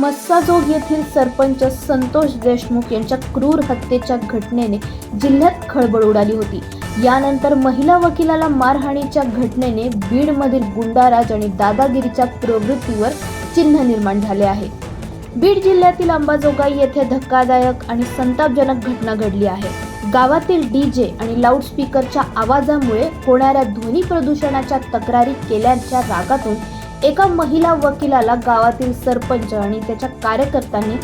मस्साजोग येथील सरपंच संतोष देशमुख यांच्या क्रूर हत्येच्या घटनेने जिल्ह्यात खळबळ उडाली होती. यानंतर महिला वकिलाला मारहाणीच्या घटनेने बीडमधील गुंडाराज आणि दादागिरीच्या प्रवृत्तीवर चिन्ह निर्माण झाले आहे. बीड जिल्ह्यातील अंबाजोगाई येथे धक्कादायक आणि संतापजनक घटना घडली आहे. गावातील डीजे आणि लाऊडस्पीकरच्या आवाजामुळे होणाऱ्या ध्वनी प्रदूषणाच्या तक्रारी केल्याच्या रागातून एका महिला वकिलाला गावातील सरपंच आणि त्याच्या कार्यकर्त्यांनी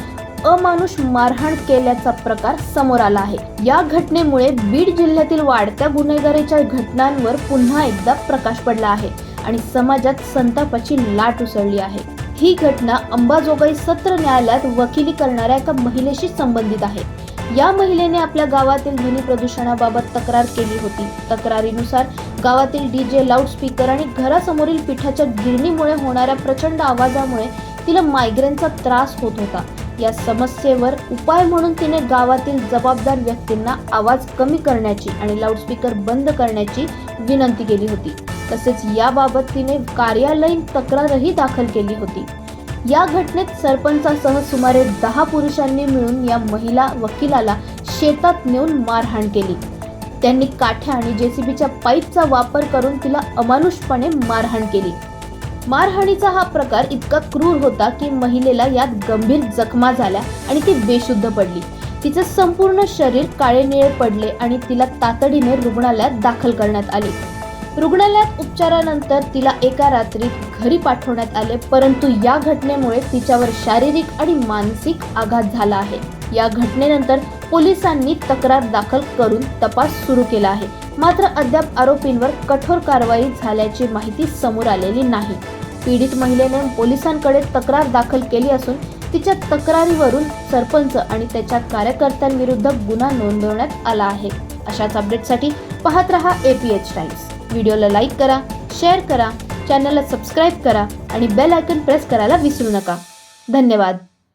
अमानुष मारहाण केल्याचा प्रकार समोर आला आहे. या घटनेमुळे बीड जिल्ह्यातील वाढत्या गुन्हेगारीच्या घटनांवर पुन्हा एकदा प्रकाश पडला आहे आणि समाजात संतापाची लाट उसळली आहे. ही घटना अंबाजोगाई सत्र न्यायालयात वकिली करणाऱ्या एका महिलेशी संबंधित आहे. या महिलेने आपल्या गावातील ध्वनी प्रदूषणाबाबत तक्रार केली होती. तक्रारीनुसार गावातील डीजे लाऊडस्पीकर आणि घरासमोरील पिठाच्या गिरणीमुळे होणाऱ्या प्रचंड आवाजामुळे तिला मायग्रेनचा त्रास होत होता. या समस्येवर उपाय म्हणून तिने गावातील जबाबदार व्यक्तींना आवाज कमी करण्याची आणि लाऊडस्पीकर बंद करण्याची विनंती केली होती. तसेच याबाबत तिने कार्यालयीन तक्रारही दाखल केली होती. या घटनेत सरपंचासह सुमारे दहा पुरुषांनी मिळून या महिला वकिलाला शेतात नेऊन मारहाण केली. त्यांनी काठ्या आणि जेसीबीच्या पाईपचा वापर करून तिला अमानुषपणे मारहाण केली. मारहाणीचा हा प्रकार इतका क्रूर होता की महिलेला यात गंभीर जखमा झाल्या आणि ती बेशुद्ध पडली. तिचं संपूर्ण शरीर काळे निळे पडले आणि तिला तातडीने रुग्णालयात दाखल करण्यात आले. रुग्णालयात उपचारानंतर तिला एका रात्रीत घरी पाठवण्यात आले परंतु या घटनेमुळे तिच्यावर शारीरिक आणि मानसिक आघात झाला आहे. या घटनेनंतर पोलिसांनी तक्रार दाखल करून तपास सुरू केला आहे. मात्र अद्याप आरोपींवर कठोर कारवाई झाल्याची माहिती समोर आलेली नाही. पीडित महिलेने पोलिसांकडे तक्रार दाखल केली असून तिच्या तक्रारीवरून सरपंच आणि त्याच्या कार्यकर्त्यांविरुद्ध गुन्हा नोंदवण्यात आला आहे. अशाच अपडेटसाठी पाहत रहा एपीएच टाइम्स व्हिडिओला लाईक करा शेअर करा चॅनलला सबस्क्राईब करा आणि बेल आयकन प्रेस करायला विसरू नका. धन्यवाद.